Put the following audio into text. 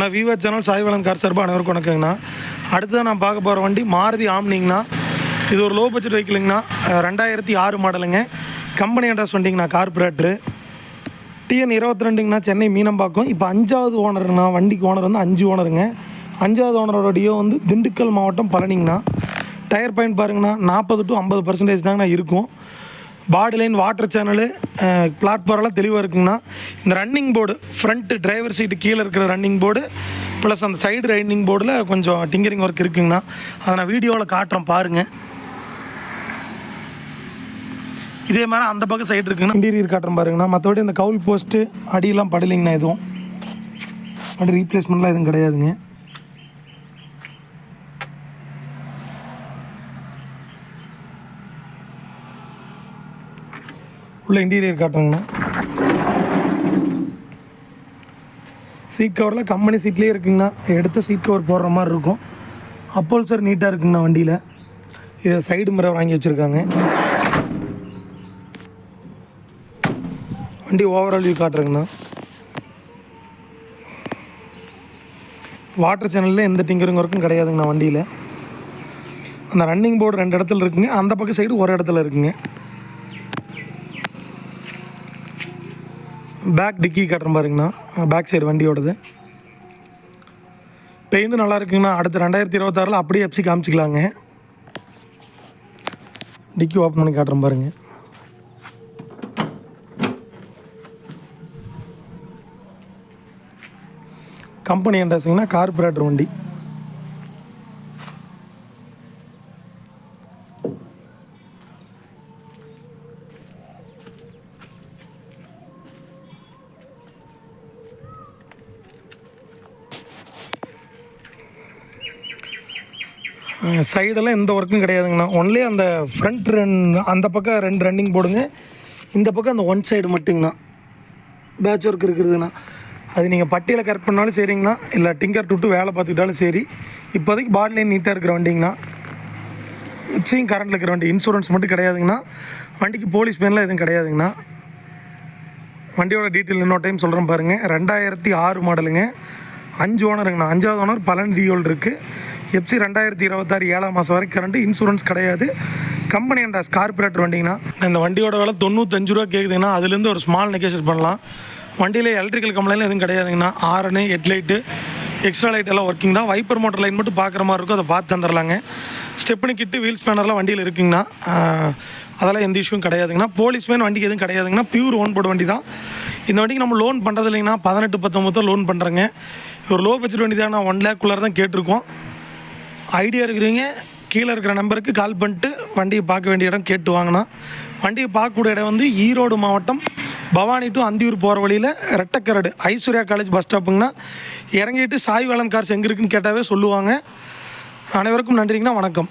நான் விவா channel சாய்வளம் car சார்பாக அனைவருக்கும் வணக்கங்கண்ணா. அடுத்ததான் நான் பார்க்க போகிற வண்டி மாருதி ஆம்னிங்கண்ணா. இது ஒரு லோ பட்ஜெட் வெஹிக்கிளுங்கண்ணா ரெண்டாயிரத்தி ஆறு மாடலுங்க கம்பெனி அட்ரஸ் வண்டிங்கண்ணா கார்பரேட்ரு டிஎன் இருபத்தி ரெண்டுங்கண்ணா சென்னை மீனம்பாக்கம். இப்போ அஞ்சாவது ஓனருங்கண்ணா வண்டிக்கு ஓனர் வந்து அஞ்சு ஓனருங்க அஞ்சாவது ஓனரோட டியோ வந்து திண்டுக்கல் மாவட்டம் பழனிங்கண்ணா. டயர் பாயிண்ட் பாருங்கண்ணா நாற்பது டு ஐம்பது பர்சன்டேஜ் தாங்கண்ணா இருக்கும். பாடி லைன் வாட்டர் சேனலு பிளாட்ஃபார்ம்லாம் தெளிவாக இருக்குங்கண்ணா. இந்த running board front driver seat கீழே இருக்கிற ரன்னிங் போர்டு ப்ளஸ் அந்த சைடு ரன்னிங் போர்டில் கொஞ்சம் டிங்கரிங் ஒர்க் இருக்குங்கண்ணா. அதை நான் வீடியோவில் காட்டுறேன் பாருங்கள் இதே மாதிரி அந்த பக்கம் சைடு இருக்குங்கண்ணா. இன்டீரியர் காட்டுறேன் பாருங்கண்ணா. மற்றபடி இந்த கவுல் போஸ்ட்டு அடியெல்லாம் படலைங்கண்ணா எதுவும். அப்படி ரீப்ளேஸ்மெண்ட்லாம் எதுவும் கிடையாதுங்க. உள்ள இன்டீரியர் காட்டுங்கண்ணா சீட் கவரில் கம்பெனி சீட்லேயே இருக்குங்கண்ணா. எடுத்த சீட் கவர் போடுற மாதிரி இருக்கும். அப்போல்சர் நீட்டாக இருக்குங்கண்ணா வண்டியில். இதை சைடு மிரர் வாங்கி வச்சுருக்காங்க. வண்டி ஓவரால் வியூ காட்டுறேங்கண்ணா. வாட்டர் சேனலில் எந்த டிங்கரிங் ஒர்க்கும் கிடையாதுங்கண்ணா வண்டியில். அந்த ரன்னிங் போர்டு ரெண்டு இடத்துல இருக்குங்க. அந்த பக்கம் சைடு ஒரு இடத்துல இருக்குங்க. பேக் டிக்கி காட்டுறேன் பாருங்கண்ணா. Back side வண்டியோடது. பெயிண்ட் நல்லா இருக்குங்கண்ணா. அடுத்து ரெண்டாயிரத்தி இருபத்தாறில் அப்படியே எப்சி காமிச்சிக்கலாங்க. டிக்கி ஓப்பன் பண்ணி காட்டுறேன் பாருங்க. கம்பெனி என்றாச்சுங்கன்னா கார்பரேட்டர் வண்டி. சைடெல்லாம் எந்த ஒர்க்கும் கிடையாதுங்கண்ணா. ஒன்லி அந்த ஃப்ரண்ட் ரன் அந்த பக்கம் ரெண்டு ரன்னிங் போடுங்க. இந்த பக்கம் அந்த ஒன் சைடு மட்டுங்கண்ணா. பேட்ச் ஒர்க் இருக்குதுங்கண்ணா. அது நீங்கள் பட்டியில் கரெக்ட் பண்ணாலும் சரிங்கண்ணா. இல்லை டிங்கர் விட்டு வேலை பார்த்துக்கிட்டாலும் சரி. இப்போதைக்கு பாடி நீட்டாக இருக்கிற வண்டிங்கண்ணா. மிக்சிங் கரண்டில் இருக்கிற வண்டி. இன்சூரன்ஸ் மட்டும் கிடையாதுங்கண்ணா. வண்டிக்கு போலீஸ் பேன்லாம் எதுவும் கிடையாதுங்கண்ணா. வண்டியோட டீட்டெயில் இன்னொரு டைம் சொல்கிறேன் பாருங்கள் ரெண்டாயிரத்தி ஆறு மாடலுங்க அஞ்சு ஓனருங்கண்ணா அஞ்சாவது ஓனர் பலன் டியோல் இருக்குது எஃப்சி ரெண்டாயிரத்தி இருபத்தாறு ஏழாம் மாதம் வரைக்கும் கரண்ட் இன்சூரன்ஸ் கிடையாது. கம்பெனி அண்டாஸ் கார்பரேட் வண்டிங்கண்ணா இந்த வண்டியோட விலை தொண்ணூத்தஞ்சு ரூபா கேட்குதுங்கன்னா அதுலேருந்து ஒரு ஸ்மால் நெகோஷியேட் பண்ணலாம். வண்டியில் எலக்ட்ரிக்கல் கம்பெனிலாம் எதுவும் கிடையாதுங்கண்ணா ஆரனு ஹெட்லைட்டு எக்ஸ்ட்ரா லைட் எல்லாம் ஒர்க்கிங் தான். வைப்பர் மோட்டர் லைன் மட்டும் பார்க்குற மாதிரி இருக்கும் அதை பார்த்து தந்துடலாங்க ஸ்டெப்னி கிட்டு வீல் ஸ்பேனர்லாம் வண்டியில் இருக்குங்கண்ணா அதெல்லாம் எந்த இஷ்யூவும் கிடையாதுங்கண்ணா போலீஸ்மேன் வண்டிக்கு எதுவும் கிடையாதுங்கண்ணா பியூர் ஓன் போர்டு வண்டி தான். இந்த வண்டிக்கு நம்ம லோன் பண்ணுறது இல்லைங்கண்ணா பதினெட்டு பத்தொம்பது லோன் பண்ணுறேங்க ஒரு லோ பட்ஜெட் வண்டி தான் ஒன் லேக்குள்ளார தான் கேட்டிருக்கோம். ஐடியா இருக்கிறவங்க கீழே இருக்கிற நம்பருக்கு கால் பண்ணிட்டு வண்டியை பார்க்க வேண்டிய இடம் கேட்டு வாங்கினா. வண்டியை பார்க்கக்கூடிய இடம் வந்து ஈரோடு மாவட்டம் பவானி டு அந்தியூர் போகிற வழியில் ரெட்டக்கரடு ஐஸ்வர்யா காலேஜ் பஸ் ஸ்டாப்புங்கன்னா இறங்கிட்டு சாய் வேளன் கார்ஸ் எங்கே இருக்குன்னு கேட்டாவே சொல்லுவாங்க. அனைவருக்கும் நன்றிங்கண்ணா வணக்கம்.